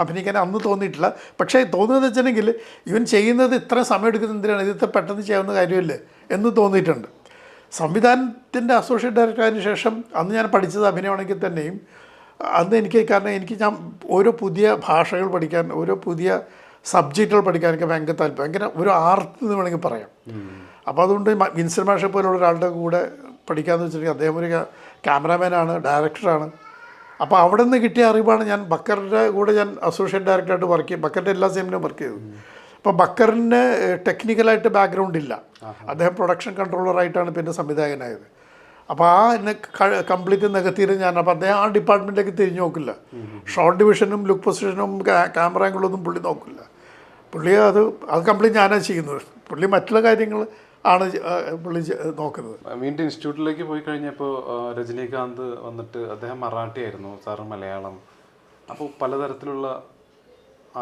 അഭിനയിക്കാൻ അന്ന് തോന്നിയിട്ടില്ല. പക്ഷേ തോന്നുന്നത് വെച്ചിട്ടുണ്ടെങ്കിൽ ഇവൻ ചെയ്യുന്നത് ഇത്ര സമയം എടുക്കുന്നത് എന്തിനാണ്? ഇത് പെട്ടെന്ന് ചെയ്യാവുന്ന കാര്യമല്ലേ? എന്ന് തോന്നിയിട്ടുണ്ട്. സംവിധാനത്തിന്റെ അസോസിയേറ്റ് ഡയറക്ടറിന് ശേഷം അന്ന് ഞാൻ പഠിച്ചത് അഭിനയമാണെങ്കിൽ തന്നെയും അന്ന് എനിക്ക് കാരണം എനിക്ക് ഞാൻ ഓരോ പുതിയ ഭാഷകൾ പഠിക്കാൻ ഓരോ പുതിയ സബ്ജക്റ്റുകൾ പഠിക്കാൻ എനിക്ക് ഭയങ്കര താല്പര്യം ഭയങ്കര ഒരു ആർത്ത് എന്ന് വേണമെങ്കിൽ പറയാം. അപ്പോൾ അതുകൊണ്ട് വിൻസൻ മാഷെ പോലുള്ള ഒരാളുടെ കൂടെ പഠിക്കാമെന്ന് വെച്ചിട്ടുണ്ടെങ്കിൽ അദ്ദേഹം ഒരു ക്യാമറാമാനാണ് ഡയറക്ടറാണ് അപ്പോൾ അവിടെ നിന്ന് കിട്ടിയ അറിവാണ് ഞാൻ ബക്കറിന്റെ കൂടെ ഞാൻ അസോസിയേറ്റ് ഡയറക്ടറായിട്ട് വർക്ക് ചെയ്യും ബക്കറിന്റെ എല്ലാ സിനിമയിലും വർക്ക് ചെയ്തു. അപ്പോൾ ബക്കറിന് ടെക്നിക്കലായിട്ട് ബാക്ക്ഗ്രൗണ്ട് ഇല്ല. അദ്ദേഹം പ്രൊഡക്ഷൻ കൺട്രോളറായിട്ടാണ് പിന്നെ സംവിധായകനായത്. അപ്പോൾ ആ എന്നെ കംപ്ലീറ്റ് നികത്തിയിരുന്നു ഞാൻ അപ്പോൾ അദ്ദേഹം ആ ഡിപ്പാർട്ട്മെന്റിലേക്ക് തിരിഞ്ഞു നോക്കില്ല. ഷോർട്ട് ഡിവിഷനും ലുക്ക് പൊസിഷനും ക്യാമറ ആംഗിളൊന്നും പുള്ളി നോക്കില്ല. പുള്ളി അത് അത് കംപ്ലീറ്റ് ഞാനാണ് ചെയ്യുന്നത്. പുള്ളി മറ്റുള്ള കാര്യങ്ങൾ ആണ് പുള്ളി നോക്കുന്നത്. വീണ്ടും ഇൻസ്റ്റിറ്റ്യൂട്ടിലേക്ക് പോയി കഴിഞ്ഞപ്പോൾ രജനീകാന്ത് വന്നിട്ട് അദ്ദേഹം മറാഠി ആയിരുന്നു സാറ് മലയാളം. അപ്പോൾ പലതരത്തിലുള്ള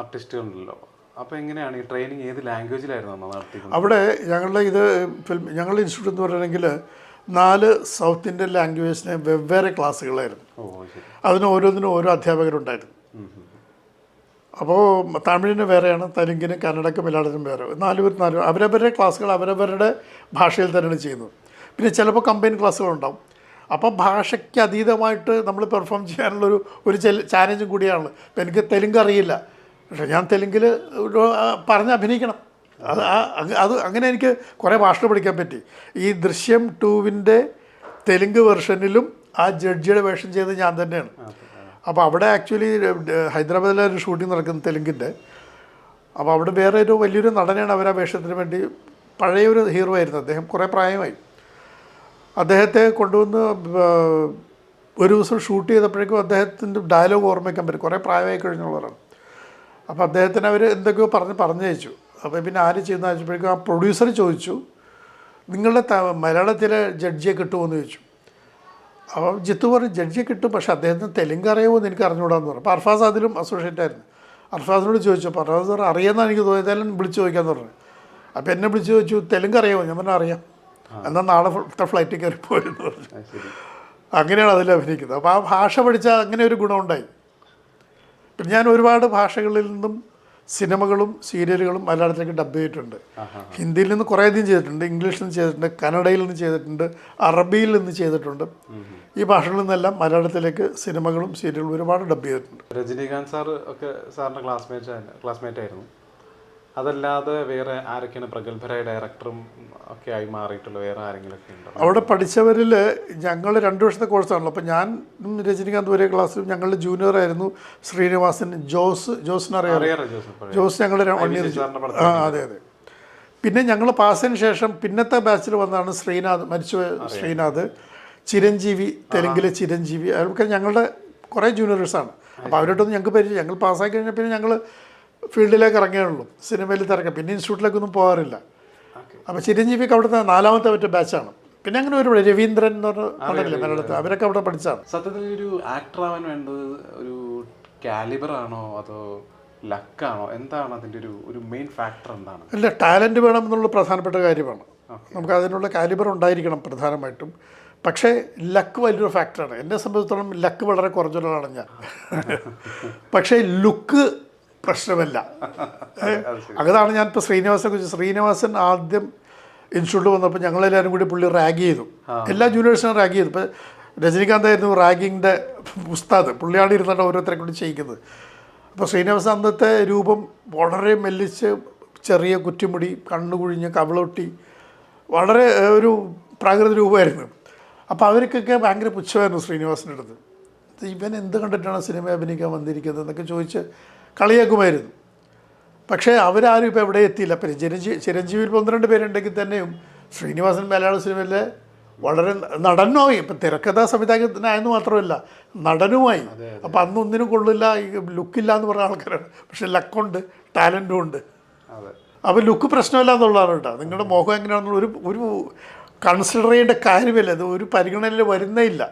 ആർട്ടിസ്റ്റുകളുണ്ടല്ലോ അപ്പോൾ എങ്ങനെയാണ് ഈ ട്രെയിനിങ് ഏത് ലാംഗ്വേജിലായിരുന്നു നമ്മൾ നടത്തിക്കുന്നത് അവിടെ ഞങ്ങളുടെ ഇത് ഫിലിം ഞങ്ങളുടെ ഇൻസ്റ്റിറ്റ്യൂട്ട് എന്ന് പറയുകയാണെങ്കിൽ നാല് സൗത്ത് ഇന്ത്യൻ ലാംഗ്വേജിന് വെവ്വേറെ ക്ലാസ്സുകളായിരുന്നു അതിന് ഓരോന്നിനും ഓരോ അധ്യാപകരുണ്ടായിരുന്നു. അപ്പോൾ തമിഴിന് വേറെയാണ് തെലുങ്കിന് കന്നഡക്കും മലയാളത്തിനും വേറെ. നാലുപേർ നാല് അവരവരുടെ ക്ലാസ്സുകൾ അവരവരുടെ ഭാഷയിൽ തന്നെയാണ് ചെയ്യുന്നത്. പിന്നെ ചിലപ്പോൾ കമ്പൈൻ ക്ലാസ്സുകളുണ്ടാവും അപ്പോൾ ഭാഷയ്ക്ക് അതീതമായിട്ട് നമ്മൾ പെർഫോം ചെയ്യാനുള്ളൊരു ഒരു ചാലഞ്ചും കൂടിയാണ്. ഇപ്പം എനിക്ക് തെലുങ്ക് അറിയില്ല. പക്ഷേ ഞാൻ തെലുങ്കിൽ പറഞ്ഞ് അഭിനയിക്കണം. അത് അത് അങ്ങനെ എനിക്ക് കുറേ ഭാഷ പഠിക്കാൻ പറ്റി. ഈ ദൃശ്യം ടൂവിന്റെ തെലുങ്ക് വെർഷനിലും ആ ജഡ്ജിയുടെ വേഷം ചെയ്തത് ഞാൻ തന്നെയാണ്. അപ്പോൾ അവിടെ ആക്ച്വലി ഹൈദരാബാദിലെ ഒരു ഷൂട്ടിംഗ് നടക്കുന്നത് തെലുങ്കിന്റെ. അപ്പോൾ അവിടെ വേറെ ഒരു വലിയൊരു നടനെയാണ് അവർ ആ വേഷത്തിന് വേണ്ടി പഴയൊരു ഹീറോ ആയിരുന്നു. അദ്ദേഹം കുറേ പ്രായമായി. അദ്ദേഹത്തെ കൊണ്ടുവന്ന് ഒരു ദിവസം ഷൂട്ട് ചെയ്തപ്പോഴേക്കും അദ്ദേഹത്തിന്റെ ഡയലോഗ് ഓർമ്മിക്കാൻ പറ്റും. കുറേ പ്രായമായി കഴിഞ്ഞുള്ളവരാണ്. അപ്പോൾ അദ്ദേഹത്തിന് അവർ എന്തൊക്കെയോ പറഞ്ഞ് പറഞ്ഞയച്ചു. അപ്പോൾ പിന്നെ ആര് ചെയ്യുന്ന ചോദിച്ചപ്പോഴേക്കും ആ പ്രൊഡ്യൂസർ ചോദിച്ചു നിങ്ങളുടെ ത- മലയാളത്തിലെ ജഡ്ജിയെ കിട്ടുമോ എന്ന് ചോദിച്ചു. അപ്പോൾ ജിത്തു പറഞ്ഞു ജഡ്ജിയെ കിട്ടും പക്ഷേ അദ്ദേഹത്തിന് തെലുങ്ക് അറിയാമോ എന്ന് എനിക്ക് അറിഞ്ഞുകൂടാന്ന് പറഞ്ഞു. അപ്പോൾ അർഫാസ് അതിലും അസോസിയേറ്റ് ആയിരുന്നു. അർഫാസിനോട് ചോദിച്ചു അപ്പോൾ അർഫാസ് സാർ അറിയാമെന്നാണ് എനിക്ക് തോന്നിയത്. ഏതായാലും വിളിച്ച് ചോദിക്കാമെന്ന് പറഞ്ഞു. അപ്പോൾ എന്നെ വിളിച്ച് ചോദിച്ചു തെലുങ്ക് അറിയാമോ? ഞാൻ പറഞ്ഞു അറിയാം. എന്നാൽ നാളെ ഫ്ലൈറ്റിൽ കയറി പോയെന്ന് പറഞ്ഞു. അങ്ങനെയാണ് അതിൽ അഭിനയിക്കുന്നത്. അപ്പോൾ ആ ഭാഷ പഠിച്ചാൽ അങ്ങനെ ഒരു ഗുണമുണ്ടായി. പിന്നെ ഞാൻ ഒരുപാട് ഭാഷകളിൽ നിന്നും സിനിമകളും സീരിയലുകളും മലയാളത്തിലേക്ക് ഡബ് ചെയ്തിട്ടുണ്ട്. ഹിന്ദിയിൽ നിന്ന് കുറേ അധികം ചെയ്തിട്ടുണ്ട് ഇംഗ്ലീഷിൽ നിന്ന് ചെയ്തിട്ടുണ്ട് കന്നഡയിൽ നിന്ന് ചെയ്തിട്ടുണ്ട് അറബിയിൽ നിന്ന് ചെയ്തിട്ടുണ്ട്. ഈ ഭാഷകളിൽ നിന്നെല്ലാം മലയാളത്തിലേക്ക് സിനിമകളും സീരിയലുകളും ഒരുപാട് ഡബ് ചെയ്തിട്ടുണ്ട്. രജനീകാന്ത് സാർ ഒക്കെ സാറിന്റെ ക്ലാസ്മേറ്റ് ക്ലാസ്മേറ്റ് ആയിരുന്നു. അതല്ലാതെ വേറെ ആരൊക്കെയാണ് പ്രഗത്ഭരായ ഡയറക്ടറും ഒക്കെ ആയി മാറിയിട്ടുള്ള വേറെ ആരെങ്കിലും ഒക്കെ ഉണ്ടോ? അവിടെ പഠിച്ചവരിൽ ഞങ്ങൾ രണ്ട് വർഷത്തെ കോഴ്സാണല്ലോ അപ്പോൾ ഞാൻ രജനികാന്ത് ഒരേ ക്ലാസ്സിലും ഞങ്ങളുടെ ജൂനിയർ ആയിരുന്നു ശ്രീനിവാസൻ ജോസ് ജോസിന് അറിയാം? ജോസ് ഞങ്ങൾ വൺ ഇയർ ആ അതെ അതെ. പിന്നെ ഞങ്ങൾ പാസിന് ശേഷം പിന്നത്തെ ബാച്ചിൽ വന്നതാണ് ശ്രീനാഥ് മരിച്ചു ശ്രീനാഥ്. ചിരഞ്ജീവി തെലുങ്കിലെ ചിരഞ്ജീവി. അതൊക്കെ ഞങ്ങളുടെ കുറേ ജൂനിയേഴ്സാണ് അപ്പോൾ അവരോട്ടൊന്നും ഞങ്ങൾക്ക് പരിചയം ഞങ്ങൾ പാസ്സാക്കി കഴിഞ്ഞാൽ പിന്നെ ഞങ്ങൾ ഫീൽഡിലേക്ക് ഉള്ളൂ സിനിമയിൽ തിരക്കാം. പിന്നെ ഇൻസ്റ്റിറ്റ്യൂട്ടിലേക്കൊന്നും പോകാറില്ല. അപ്പോൾ ചിരഞ്ജീവിക്ക് അവിടുത്തെ നാലാമത്തെ മറ്റേ ബാച്ചാണ്. പിന്നെ അങ്ങനെ ഒരു രവീന്ദ്രൻ എന്ന് പറഞ്ഞ ഉണ്ടല്ലേ മലയാളത്തിൽ. അവരൊക്കെ അവിടെ പഠിച്ചാണ്. സത്യത്തിൽ ഒരു ആക്ടർ ആവാൻ വേണ്ടത് ഒരു കാലിബർ ആണോ അതോ ലക്കാണോ എന്താണ് അതിന്റെ ഒരു ഒരു മെയിൻ ഫാക്ടർ എന്താണ്? അല്ല ടാലന്റ് വേണം എന്നുള്ള പ്രധാനപ്പെട്ട കാര്യമാണ്. നമുക്ക് അതിനുള്ള കാലിബർ ഉണ്ടായിരിക്കണം പ്രധാനമായിട്ടും. പക്ഷേ ലക്ക് വലിയൊരു ഫാക്ടറാണ് എന്നെ സംബന്ധിച്ചിടത്തോളം ലക്ക് വളരെ കുറഞ്ഞൊരാളാണ് ഞാൻ. പക്ഷേ ലുക്ക് പ്രശ്നമല്ല. അതാണ് ഞാൻ ഇപ്പോൾ ശ്രീനിവാസനെ കുറിച്ച് ശ്രീനിവാസൻ ആദ്യം ഇൻസ്റ്റിറ്റ്യൂട്ടിൽ വന്നപ്പോൾ ഞങ്ങളെല്ലാവരും കൂടി പുള്ളി റാഗ് ചെയ്തു. എല്ലാ ജൂനിയേഴ്സിനും റാഗ് ചെയ്തു. ഇപ്പോൾ രജനീകാന്ത് ആയിരുന്നു റാഗിങ്ങിന്റെ ഉസ്താദ്. പുള്ളിയാണ് ഇരുന്നിട്ട് ഓരോരുത്തരെ കൂടി ചെയ്യിക്കുന്നത്. അപ്പോൾ ശ്രീനിവാസൻ അന്നത്തെ രൂപം വളരെ മെല്ലിച്ച് ചെറിയ കുറ്റിമുടി കണ്ണുകുഴിഞ്ഞ് കവിളൊട്ടി വളരെ ഒരു പ്രാകൃത രൂപമായിരുന്നു. അപ്പോൾ അവർക്കൊക്കെ ഭയങ്കര പുച്ഛമായിരുന്നു ശ്രീനിവാസിന്റെ അടുത്ത്. ഇവൻ എന്ത് കണ്ടിട്ടാണ് സിനിമ അഭിനയിക്കാൻ വന്നിരിക്കുന്നത് എന്നൊക്കെ ചോദിച്ച് കളിയാക്കുമായിരുന്നു. പക്ഷേ അവരാരും ഇപ്പോൾ എവിടെ എത്തിയില്ല. പിന്നെ ചിരഞ്ജീവി ചിരഞ്ജീവിയിൽ ഒന്ന് രണ്ട് പേരുണ്ടെങ്കിൽ തന്നെയും ശ്രീനിവാസൻ മലയാള സിനിമയിലെ വളരെ നടനുമായി ഇപ്പം തിരക്കഥാ സംവിധായകനായെന്ന് മാത്രമല്ല നടനുമായി. അപ്പം അന്ന് ഒന്നിനും കൊള്ളില്ല ഈ ലുക്കില്ല എന്ന് പറഞ്ഞ ആൾക്കാരാണ്. പക്ഷെ ലക്കുണ്ട് ടാലന്റും ഉണ്ട്. അതെ. അപ്പോൾ ലുക്ക് പ്രശ്നമില്ല എന്നുള്ളതാണ് കേട്ടോ. നിങ്ങളുടെ മോഹം എങ്ങനെയാണെന്നുള്ള ഒരു ഒരു കൺസിഡർ ചെയ്യേണ്ട കാര്യമില്ല. ഇത് ഒരു പരിഗണനയിൽ വരുന്നേ ഇല്ല.